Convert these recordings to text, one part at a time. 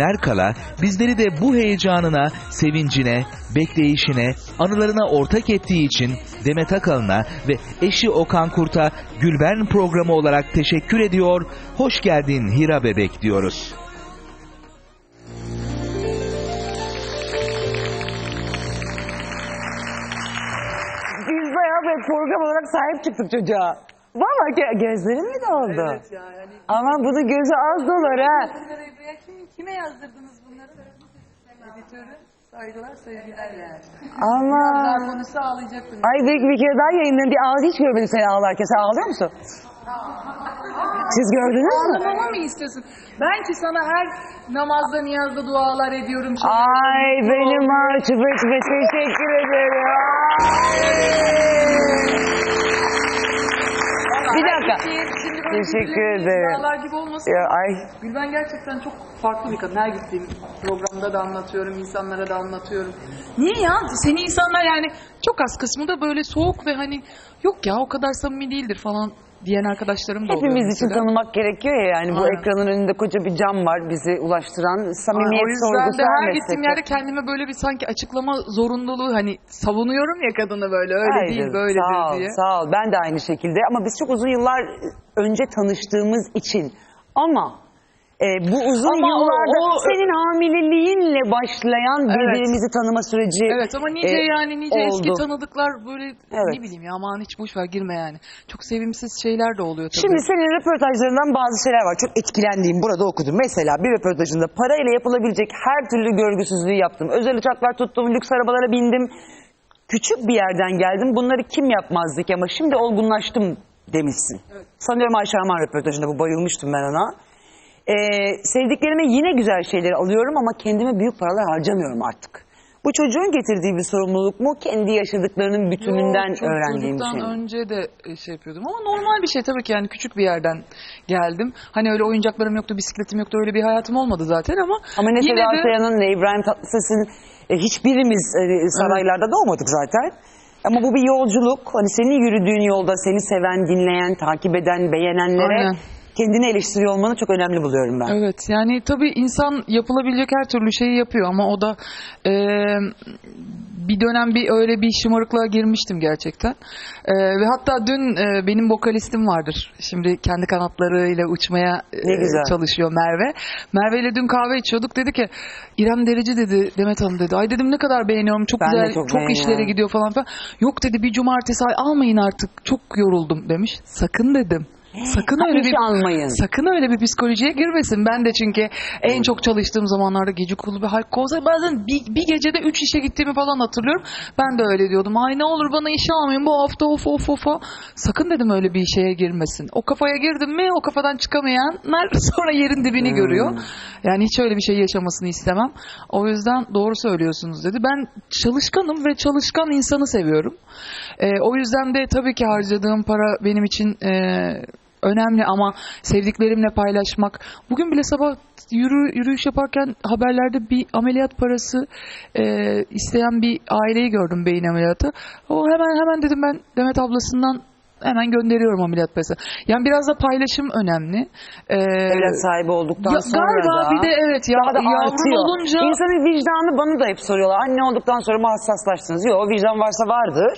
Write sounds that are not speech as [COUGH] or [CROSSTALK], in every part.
günler kala bizleri de bu heyecanına, sevincine, bekleyişine, anılarına ortak ettiği için Demet Akalın'a ve eşi Okan Kurt'a Gülben programı olarak teşekkür ediyor. Hoş geldin Hira Bebek diyoruz. Biz bayağı böyle program olarak sahip çıktık çocuğa. Valla gö- gözlerim mi doldu? Evet ya yani. Ama bunun gözü az dolar ha. Kime yazdırdınız bunları? Editörü. Saygılar, sevgiler yani. Ama. Daha konusu ağlayacaktım. Ay bir, bir kere daha yayınladım. Bir ağzı hiç görmedim seni ağlarken. Sen ağlıyor musun? Siz gördünüz mü? Ağlamamı mı istiyorsun? Ben ki sana her namazda, niyazda dualar ediyorum. Ay benim etme. Teşekkür ederim. ediyorum. Bir dakika. Teşekkür ederim. Dağlar gibi olmasın. Ya, ay Gülben gerçekten çok farklı bir kadın. Her gittiğim programda da anlatıyorum, insanlara da anlatıyorum. Niye ya? Seni insanlar yani çok az kısmı da böyle soğuk ve hani yok ya o kadar samimi değildir falan diyen arkadaşlarım da oluyor hepimiz için mesela. tanımak gerekiyor ya yani. Bu Aynen. ekranın önünde koca bir cam var bizi ulaştıran. Samimiyet o yüzden sorgusu de her her gittiğim yerde kendime böyle bir sanki açıklama zorunluluğu hani savunuyorum ya kadını böyle öyle Hayır, değil böyledir sağ ol, diye. Sağ ol. Ben de aynı şekilde. Ama biz çok uzun yıllar önce tanıştığımız için. Ama e, bu uzun Ama o- yıllarda o- senin hamileliğinle başlayan birbirimizi tanıma süreci Evet ama nice e, yani nice eski oldu. tanıdıklar böyle Evet. ne bileyim ya aman hiç boş ver girme yani. Çok sevimsiz şeyler de oluyor tabii. Şimdi senin röportajlarından bazı şeyler var. Çok etkilendiğim burada okudum. Mesela bir röportajında parayla yapılabilecek her türlü görgüsüzlüğü yaptım. Özel uçaklar tuttum, lüks arabalara bindim. Küçük bir yerden geldim. Bunları kim yapmazdı ki ama şimdi olgunlaştım demişsin. Sanıyorum Ayşe Arman röportajında bu bayılmıştım ben ona. Ee, sevdiklerime yine güzel şeyleri alıyorum ama kendime büyük paralar harcamıyorum artık. Bu çocuğun getirdiği bir sorumluluk mu? Kendi yaşadıklarının bütününden Yok, çok öğrendiğim bir şey mi? önce de e, şey yapıyordum ama normal bir şey tabii ki yani küçük bir yerden geldim. Hani öyle oyuncaklarım yoktu, bisikletim yoktu öyle bir hayatım olmadı zaten ama Ama ne Seda Sayan'ın ne İbrahim Tatlıses'in e, hiçbirimiz e, saraylarda doğmadık zaten. Ama bu bir yolculuk. Hani senin yürüdüğün yolda seni seven, dinleyen, takip eden, beğenenlere Aynen. Kendini eleştiriyor olmanı çok önemli buluyorum ben. Evet yani tabii insan yapılabilecek her türlü şeyi yapıyor ama o da e, bir dönem bir öyle bir şımarıklığa girmiştim gerçekten. E, ve hatta dün e, benim vokalistim vardır. Şimdi kendi kanatlarıyla uçmaya e, çalışıyor Merve. Merve ile dün kahve içiyorduk. Dedi ki İrem Derici dedi Demet Hanım dedi. Ay dedim ne kadar beğeniyorum. Çok Ben güzel çok çok, işlere gidiyor falan filan. Yok dedi bir cumartesi ay almayın artık. Çok yoruldum demiş. Sakın dedim. Sakın öyle bir almayın. Sakın öyle bir psikolojiye girmesin. Ben de çünkü en çok çalıştığım zamanlarda gece kulübü olsa bazen bir, bir gecede üç işe gittiğimi falan hatırlıyorum. Ben de öyle diyordum. Ay ne olur bana işe almayın bu hafta of of of. of. Sakın dedim öyle bir şeye girmesin. O kafaya girdim mi o kafadan çıkamayanlar [LAUGHS] sonra yerin dibini görüyor. Yani hiç öyle bir şey yaşamasını istemem. O yüzden doğru söylüyorsunuz dedi. Ben çalışkanım ve çalışkan insanı seviyorum. Ee, o yüzden de tabii ki harcadığım para benim için e, önemli ama sevdiklerimle paylaşmak. Bugün bile sabah yürü, yürüyüş yaparken haberlerde bir ameliyat parası e, isteyen bir aileyi gördüm beyin ameliyatı. O hemen hemen dedim ben Demet ablasından hemen gönderiyorum ameliyat parası. Yani biraz da paylaşım önemli. Ee, Evlat sahibi olduktan ya, sonra galiba da bir de evet ya, daha da artıyor. olunca İnsanın vicdanı bana da hep soruyorlar. Anne olduktan sonra mı hassaslaştınız? Yok vicdan varsa vardır.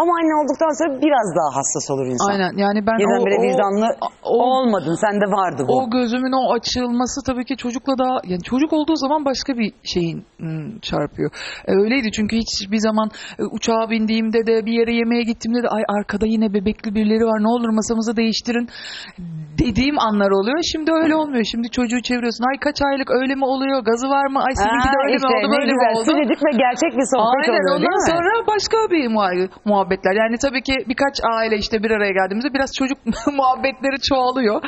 Ama anne olduktan sonra biraz daha hassas olur insan. aynen yani ben Birden o, bire o- vicdanlı o- olmadın. Sende vardı bu. o gözümün o açılması tabii ki çocukla daha yani çocuk olduğu zaman başka bir şeyin çarpıyor. E, öyleydi çünkü hiçbir zaman e, uçağa bindiğimde de bir yere yemeğe gittiğimde de ay arkada yine bebekli birileri var ne olur masamızı değiştirin dediğim anlar oluyor. Şimdi öyle olmuyor. Şimdi çocuğu çeviriyorsun. Ay kaç aylık öyle mi oluyor? Gazı var mı? Ay seninki de öyle işte, mi oldu? Böyle mi oldu? Sıcacık ve gerçek bir sohbet Aynen oluyor değil ondan mi? sonra başka bir muha- muhabbetler. Yani tabii ki birkaç aile işte bir araya geldiğimizde biraz çocuk [LAUGHS] muhabbetleri çoğalıyor.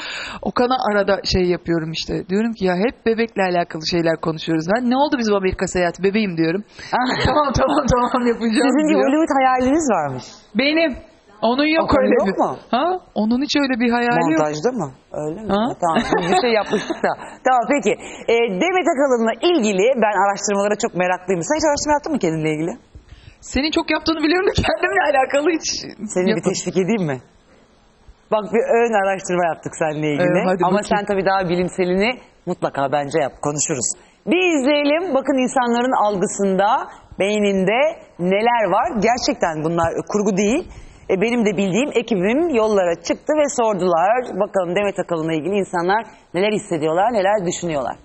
Okan'a arada şey yapıyorum işte. Diyorum ki ya hep bebekle alakalı şeyler konuşuyoruz. Ben ne oldu bizim Amerika seyahati bebeğim diyorum. [LAUGHS] tamam tamam tamam yapacağım Sizin bir diyor. Hollywood hayaliniz varmış. Benim. Onun yok Okan'ın öyle yok bir. mu? Ha? Onun hiç öyle bir hayali yok. Montajda mı? Öyle mi? Ha? Tamam bir şey yapmıştık da. [LAUGHS] Tamam peki. Ee, Demet Akalın'la ilgili ben araştırmalara çok meraklıyım. Sen hiç araştırma yaptın mı kendinle ilgili? Senin çok yaptığını biliyorum da kendimle alakalı hiç Seni bir teşvik edeyim mi? Bak bir ön araştırma yaptık seninle ilgili. Hadi Ama bakayım. sen tabii daha bilimselini mutlaka bence yap. Konuşuruz. Bir izleyelim. Bakın insanların algısında, beyninde neler var. Gerçekten bunlar kurgu değil. E, benim de bildiğim ekibim yollara çıktı ve sordular. Bakalım Demet Akalın'la ilgili insanlar neler hissediyorlar, neler düşünüyorlar.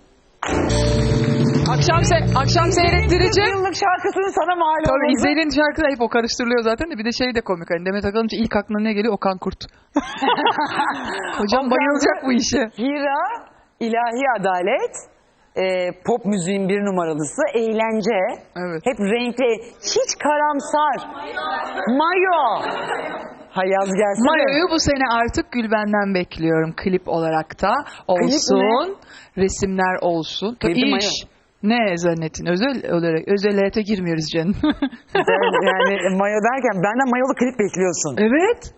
Akşam, se akşam seyrettirici. Yıllık şarkısını sana Tabii oldu. İzey'in şarkıda hep o karıştırılıyor zaten de bir de şey de komik. Hani Demet Akalınca ilk aklına ne geliyor? Okan Kurt. [LAUGHS] Hocam Okan bayılacak bu işe. Hira, ilahi adalet, e, pop müziğin bir numaralısı, eğlence. Evet. Hep renkli, hiç karamsar. Mayo. Hay yaz gelse de. Mayo'yu bu sene artık Gülben'den bekliyorum klip olarak da olsun. Resimler olsun. İş. mayo. Ne zannettin? Özel olarak özel hayata girmiyoruz canım. [LAUGHS] Yani mayo derken benden mayolu klip bekliyorsun. evet.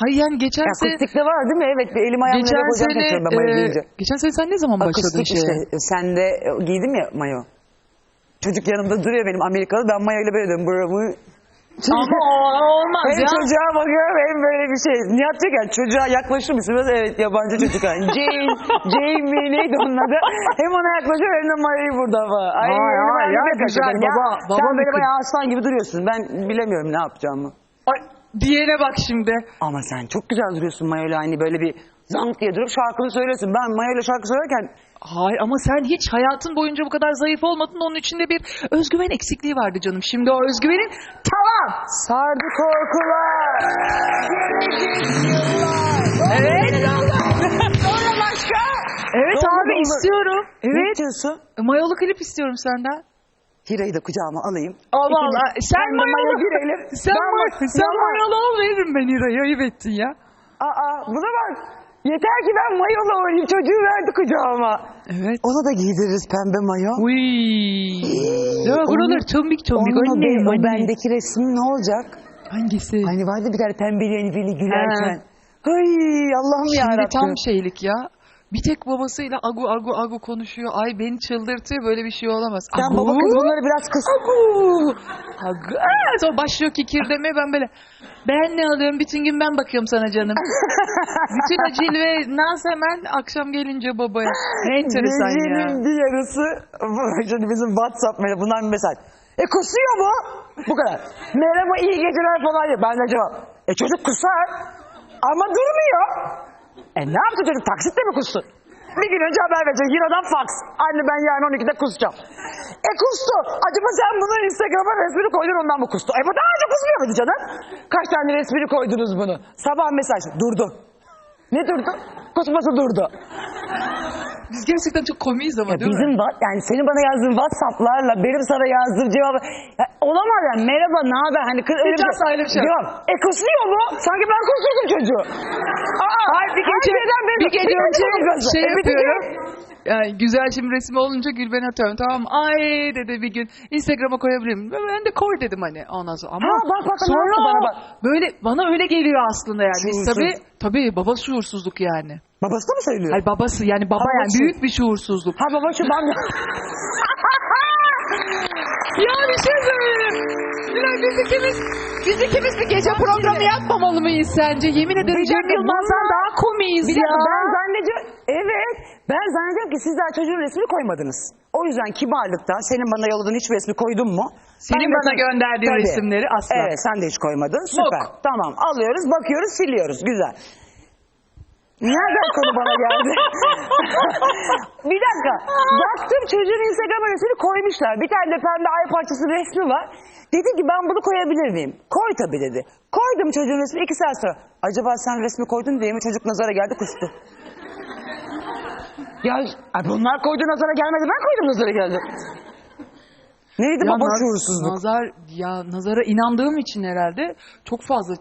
Hayır yani geçen Ya sene akustikte var değil mi? Evet bir elim ayağımı geçen koyacağım sene şaşırıyorum ben mayo e, giyince. geçen sene sen ne zaman başladın Akustik şeye? işte sen de e, giydim ya mayo. Çocuk yanımda duruyor benim Amerikalı ben mayo ile böyle. Böyle, böyle. Ama olmaz Hem ya. çocuğa bakıyorum hem böyle bir şey. Nihat diyor ki yani çocuğa yaklaşır mısın? Biraz evet yabancı çocuk. Yani. [LAUGHS] Jane, Jane mi neydi onun adı? Hem ona yaklaşıyor hem de Maya'yı burada falan. Ay, Ay, ay, ayağım ya, güzel. Ya, baba, baba Sen böyle bayağı aslan gibi duruyorsun. Ben bilemiyorum ne yapacağımı. Ay, diyene bak şimdi. Ama sen çok güzel duruyorsun Maya'yla hani böyle bir zank diye durup şarkını söylüyorsun. Ben Maya'yla şarkı söylerken Hayır ama sen hiç hayatın boyunca bu kadar zayıf olmadın. Onun içinde bir özgüven eksikliği vardı canım. Şimdi o özgüvenin tamam. sardı korkular. Evet. Sonra başka. Evet oldu, abi oldu? istiyorum. Ne Evet. diyorsun? Mayolu klip istiyorum senden. Hira'yı da kucağıma alayım. İkimiz Allah. Sen pembe mayo mayolu. girelim. Sen, Ben may sen mayolu ol veririm ben İra'yı. Ayıp ettin ya. Aa buna bak. Yeter ki ben mayolu olayım. Çocuğu verdi kucağıma. Evet. Ona da giydiririz pembe mayo. Uy. Ya buralar tombik tombik. Onun Anne, o anne. bendeki resmi ne olacak? Hangisi? Hani vardı bir tane pembeli enifeli gülerken. Ay Allah'ım Şimdi yarabbim. tam şeylik ya. Bir tek babasıyla agu agu agu konuşuyor. Ay beni çıldırtıyor. Böyle bir şey olamaz. Sen Agu. baba kız bunları biraz kıs. Agu. Aa, Sonra başlıyor kikir demeye ben böyle. Ben ne alıyorum? Bütün gün ben bakıyorum sana canım. [LAUGHS] Bütün o cilve naz hemen akşam gelince babaya. Ne enteresan ya. Gecenin bir yarısı [LAUGHS] şimdi bizim WhatsApp bunlar bir mesaj. E kusuyor mu? Bu kadar. Merhaba iyi geceler falan diyor. Ben de cevap. E çocuk kusar ama durmuyor. E ne yaptı çocuk taksitle mi kussun? Bir gün önce haber verecek. Hira'dan fax. Anne ben yarın 12'de kusacağım. E kustu. Acaba sen bunu Instagram'a resmini koydun ondan mı kustu? E bu daha önce kusmuyor muydu canım? Kaç tane resmini koydunuz bunu? Sabah mesaj. Durdu. Ne durdu? Kusması durdu. Biz gerçekten çok komiyiz ama Ya değil bizim mi? wa- yani senin bana yazdığın WhatsApp'larla benim sana yazdığım cevabı ya olamaz yani merhaba ne haber hani kız öyle asla öyle bir şey yok. Cevap, E kusuyor mu? Sanki ben kusurdum çocuğu. Aa, Hayır, bir gece, bir gece bir önce şey E, yapıyorum. Yani güzel şimdi resmi olunca Gülben atıyorum tamam? Ay dedi bir gün Instagram'a koyabilir miyim? Ben de koy dedim hani ondan sonra. Ama Ha, bak, bak, sonra bana bak. böyle bana öyle geliyor aslında yani. Biz Şuursuz. tabii, tabii baba şuursuzluk yani. Babası da mı söylüyor? Hayır babası yani baba Babası. yani büyük bir şuursuzluk. Ha baba şu ben [LAUGHS] Ya bir şey söyleyeyim. Bilal biz ikimiz, biz ikimiz bir gece programı yapmamalı mıyız sence? Yemin ederim Cem Yılmaz'dan daha komiyiz Bir ya. dakika ben zannediyorum. Evet. Ben zannediyorum ki siz daha çocuğun resmini koymadınız. O yüzden kibarlıktan senin bana yolladığın hiç resmi koydun mu? Senin Ben bana gönderdiğin resimleri asla. Evet sen de hiç koymadın. Süper. Tamam alıyoruz bakıyoruz siliyoruz. Güzel. Nereden konu bana geldi? [LAUGHS] bir dakika. Baktım çocuğun Instagram resmini koymuşlar. Bir tane de pembe ay parçası resmi var. Dedi ki ben bunu koyabilir miyim? Koy tabii dedi. Koydum çocuğun resmini iki saat sonra. Acaba sen resmi koydun diye mi çocuk nazara geldi kustu. ya bunlar koydu nazara gelmedi ben koydum nazara geldi. Neydi Ya baba şuursuzluk? Nazar ya nazara inandığım için herhalde çok fazla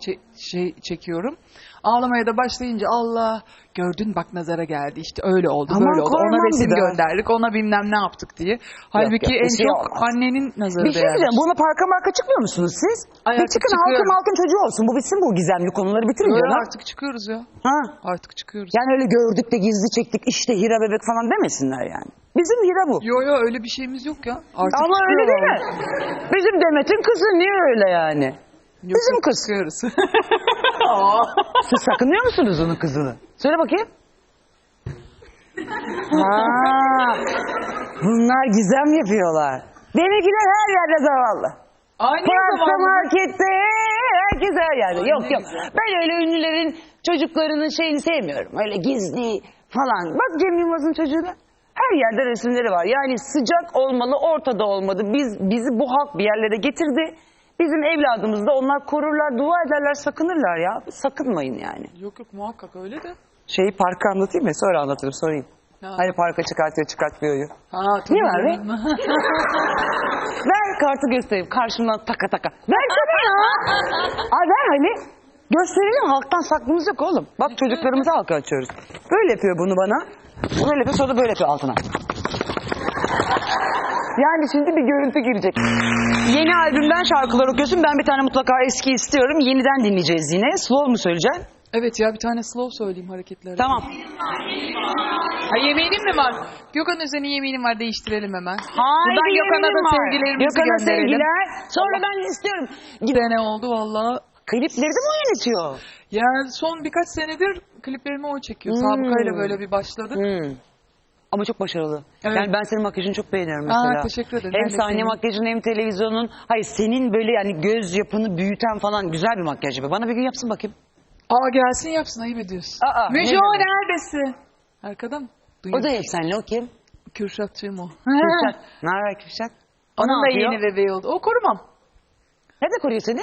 şey çekiyorum. Ağlamaya da başlayınca Allah gördün bak nazara geldi işte öyle oldu Aman böyle oldu. Ona resim bir gönderdik ona bilmem ne yaptık diye. Halbuki yok, bir en şey çok olmaz. annenin nazarı Bir şey değerli. diyeceğim. Buna parka marka çıkmıyor musunuz siz? Ay, bir artık çıkın halkın çıkıyorum. halkın çocuğu olsun. Bu bitsin bu gizemli konuları bitirin canım. artık çıkıyoruz ya. Ha. Artık çıkıyoruz. Yani öyle gördük de gizli çektik işte Hira bebek falan demesinler yani. Bizim Hira bu. Yo yo öyle bir şeyimiz yok ya. Artık Ama öyle değil mi? Bizim Demet'in kızı niye öyle yani? Yok, kız. Çıkıyoruz. [LAUGHS] Siz sakınıyor musunuz onun kızını? Söyle bakayım. Ha. Bunlar gizem yapıyorlar. Benimkiler her yerde zavallı. Aynı zamanda. markette herkes her yerde. Yok yok. Ben öyle ünlülerin çocuklarının şeyini sevmiyorum. Öyle gizli falan. Bak Cem Yılmaz'ın çocuğuna. Her yerde resimleri var. Yani sıcak olmalı, ortada olmalı. Biz bizi bu halk bir yerlere getirdi. Bizim evladımız da onlar korurlar, dua ederler, sakınırlar ya. Sakınmayın yani. Yok yok muhakkak öyle de. Şeyi parkı anlatayım mı? Sonra anlatırım, sorayım. Ha. Hani parka çıkartıyor, çıkartmıyor'yu. Ha, Ne var be? [LAUGHS] Ver kartı göstereyim. Karşımdan taka taka. Versene ya. Ay ver hani. Gösterelim halktan saklımız yok oğlum. Bak çocuklarımıza halka açıyoruz. Böyle yapıyor bunu bana. Böyle yapıyor sonra da böyle yapıyor altına. Yani şimdi bir görüntü girecek. Yeni albümden şarkılar okuyorsun. Ben bir tane mutlaka eski istiyorum. Yeniden dinleyeceğiz yine. Slow mu söyleyeceksin? evet ya bir tane slow söyleyeyim hareketleri. Tamam. Ha yemeğinin mi var? Gökhan Özen'in yemeğinin var değiştirelim hemen. Haydi Buradan Gökhan'a da sevgilerimizi Gökhan'a gönderelim. sevgiler. Sonra ben istiyorum. Sene oldu valla. Klipleri de mi o yönetiyor? Ya son birkaç senedir kliplerimi o çekiyor. Hmm. Sabıkayla böyle bir başladık. Hmm. Ama çok başarılı. Evet. Yani ben senin makyajını çok beğeniyorum Aa, mesela. teşekkür ederim. Hem sahne senin. makyajın hem televizyonun. Hayır senin böyle yani göz yapını büyüten falan güzel bir makyaj yapıyor. Bana bir gün yapsın bakayım. Aa gelsin yapsın ayıp ediyorsun. Aa, Müjde ne neredesin? Arkada mı? O da hep senle o kim? Kürşatçıyım o. Kürşat. Ne haber Kürşat? Onun ne da yapıyor? yeni bebeği oldu. O korumam. Nerede koruyor seni?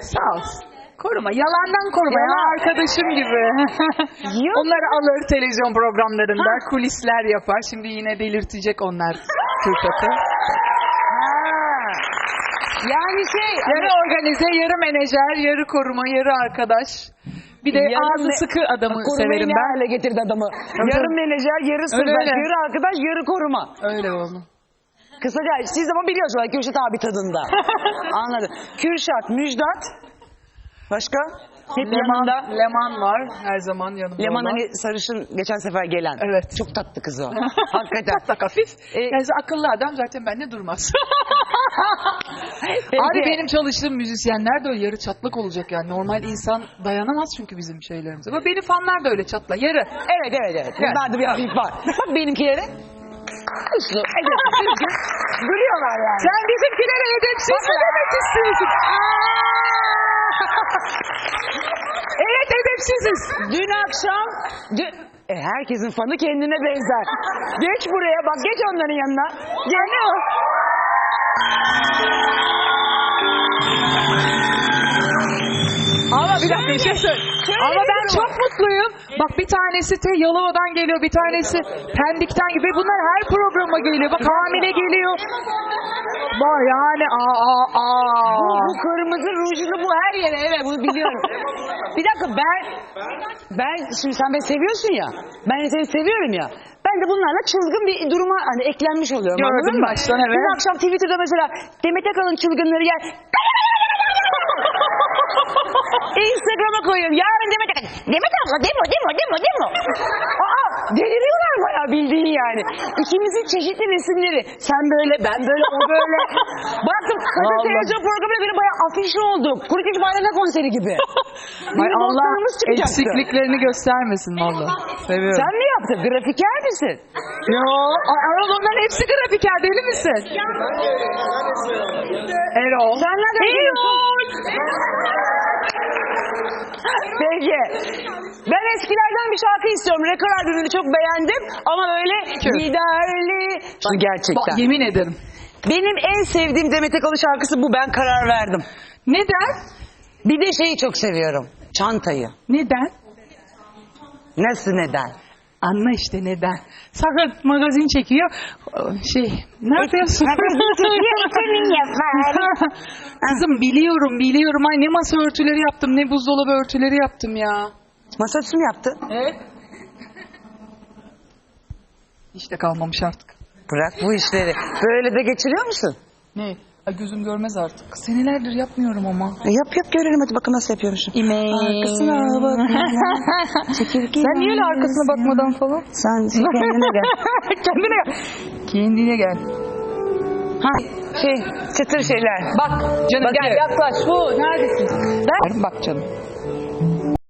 Sağ olsun. Koruma. Yalandan koruma ya. Yalan. Arkadaşım gibi. Yok. [LAUGHS] Onları alır televizyon programlarında. Kulisler yapar. Şimdi yine delirtecek onlar. Ha. Yani şey. Yarı organize, yarı menajer, yarı koruma, yarı arkadaş. Bir de Yarı ağzı me- sıkı adamı Korumayı severim ben. hale getirdi adamı. Yarı menajer, yarı sırdaş, yarı arkadaş, yarı koruma. Öyle oldu. Kısaca siz ama biliyorsunuz Kürşat abi tadında. [LAUGHS] Anladım. Kürşat, Müjdat. Başka? Hep Leman, yanında. Leman var her zaman yanımda Leman olan. hani sarışın geçen sefer gelen. Evet. Çok tatlı kız o. [LAUGHS] Hakikaten. Tatlak hafif. E- yani akıllı adam zaten bende durmaz. [LAUGHS] Abi benim çalıştığım müzisyenler de öyle yarı çatlak olacak yani. Normal insan dayanamaz çünkü bizim şeylerimize. Bak benim fanlar da öyle çatlak. Yarı. Evet evet evet. Bunlarda bir hafif var. [LAUGHS] Bak benimkilere. Uslu. Evet. Çünkü Gülüyorlar yani. Sen bizimkilere edepsiz mi demek istiyorsun? evet edepsiziz. Dün akşam... Dün... E, herkesin fanı kendine benzer. Geç buraya bak geç onların yanına. Gel. Ama bir dakika bir şey söyle. Ama ben çok mutluyum. Bak bir tanesi te Yalova'dan geliyor, bir tanesi Pendik'ten gibi. Bunlar her programa geliyor. Bak hamile geliyor. Bak yani aa aa aa. Bu, bu kırmızı rujlu bu her yere evet bunu biliyorum. bir dakika ben ben şimdi sen beni seviyorsun ya. Ben de seni seviyorum ya. Ben de bunlarla çılgın bir duruma hani eklenmiş oluyorum. Gördüm anladın mı? baştan, evet. Dün akşam Twitter'da mesela Demet Akalın çılgınları gel. Instagram'a koyuyorum. Yarın Demet Akalın. Demet abla demo demo demo demo. Aa [LAUGHS] deliriyorlar bayağı bildiğin yani. İkimizin çeşitli resimleri. Sen böyle ben böyle o böyle. [LAUGHS] Baktım kadın Allah. televizyon programıyla böyle bayağı afişli olduk. Kurutucu Bayramda konseri gibi. [LAUGHS] Ay Bizim Allah dostlarımız çıkacaktı. eksikliklerini göstermesin valla. Seviyorum. Sen mi yaptın? Grafiker misin? Yo, Erol onların hepsi grafiker deli misin? Erol. Sen nereden geliyorsun? [LAUGHS] [LAUGHS] Peki. Ben eskilerden bir şarkı istiyorum. Rekor albümünü çok beğendim. Ama böyle Kim? giderli. Şimdi gerçekten. Bak, yemin ederim. Benim en sevdiğim Demet Akalın şarkısı bu. Ben karar verdim. Neden? Bir de şeyi çok seviyorum. Çantayı. Neden? Nasıl neden? Anla işte neden. Sakın magazin çekiyor. Şey, ne yapıyorsun? [LAUGHS] Kızım biliyorum biliyorum. Ay ne masa örtüleri yaptım ne buzdolabı örtüleri yaptım ya. Masa üstü mü yaptı? Evet. İşte kalmamış artık. Bırak bu işleri. Böyle de geçiriyor musun? Ne? Ay gözüm görmez artık. Senelerdir yapmıyorum ama. E yap yap görelim hadi bakın nasıl yapıyormuşum. İmeği. Arkasına bak. [LAUGHS] Çekirge. Sen niye öyle arkasına bakmadan falan? Sen kendine gel. [LAUGHS] Kendine gel. Kendine gel. Ha şey çıtır şeyler. Bak canım gel Bakıyorum. yaklaş. Bu neredesin? Ben... Bak canım.